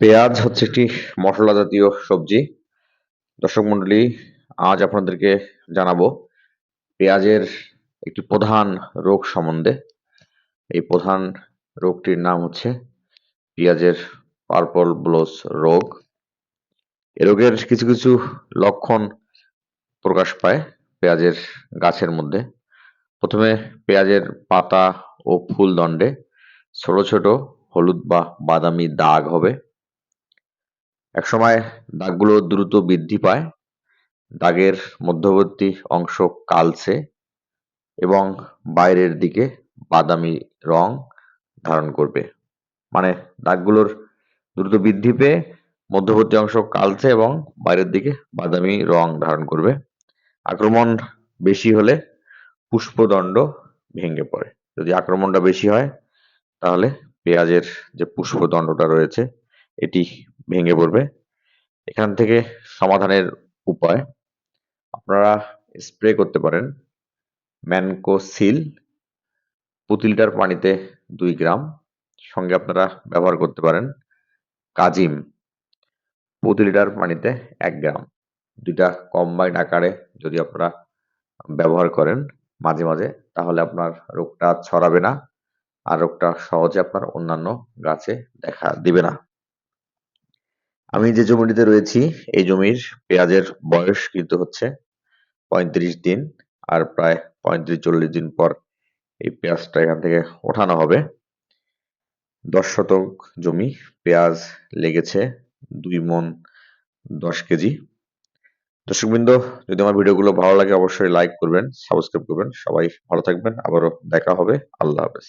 পেঁয়াজ হচ্ছে একটি মশলা জাতীয় সবজি। দর্শক মণ্ডলী আজ আপনাদেরকে জানাব পেঁয়াজের একটি প্রধান রোগ সম্বন্ধে। এই প্রধান রোগটির নাম হচ্ছে পেঁয়াজের পার্পল ব্লোস রোগ। এ রোগের কিছু কিছু লক্ষণ প্রকাশ পায় পেঁয়াজের গাছের মধ্যে। প্রথমে পেঁয়াজের পাতা ও ফুল দণ্ডে ছোট ছোট হলুদ বা বাদামি দাগ হবে। একসময় দাগগুলো দ্রুত বৃদ্ধি পায়। দাগের মধ্যবর্তী অংশ কালচে এবং বাইরের দিকে বাদামি রং ধারণ করবে। মানে দাগগুলোর দ্রুত বৃদ্ধি পেয়ে মধ্যবর্তী অংশ কালচে এবং বাইরের দিকে বাদামি রং ধারণ করবে। আক্রমণ বেশি হলে পুষ্পদণ্ড ভেঙে পড়ে। যদি আক্রমণটা বেশি হয়, তাহলে পেঁয়াজের যে পুষ্পদণ্ডটা রয়েছে, এটি ভেঙে পড়বে। এখান থেকে সমাধানের উপায়, আপনারা স্প্রে করতে পারেন। ম্যানকোসিল প্রতি লিটার পানিতে দুই গ্রাম, সঙ্গে আপনারা ব্যবহার করতে পারেন কাজিম, প্রতি লিটার পানিতে এক গ্রাম। দুইটা কম্বাইন্ড আকারে যদি আপনারা ব্যবহার করেন মাঝে মাঝে, তাহলে আপনার রোগটা ছড়াবে না, আর রোগটা সহজে আপনার অন্যান্য গাছে দেখা দিবে না। আমি যে জমিটিতে রয়েছি, এই জমির পেঁয়াজের বয়স কিন্তু হচ্ছে পঁয়ত্রিশ দিন আর প্রায় পঁয়ত্রিশ চল্লিশ দিন পর এই পেঁয়াজটা এখান থেকে ওঠানো হবে। দশ শতক জমি পেঁয়াজ লেগেছে দুই মন দশ কেজি। দর্শকবৃন্দ, যদি আমার ভিডিওগুলো ভালো লাগে অবশ্যই লাইক করবেন সাবস্ক্রাইব করবেন। সবাই ভালো থাকবেন। আবারও দেখা হবে। আল্লাহ হাফেজ।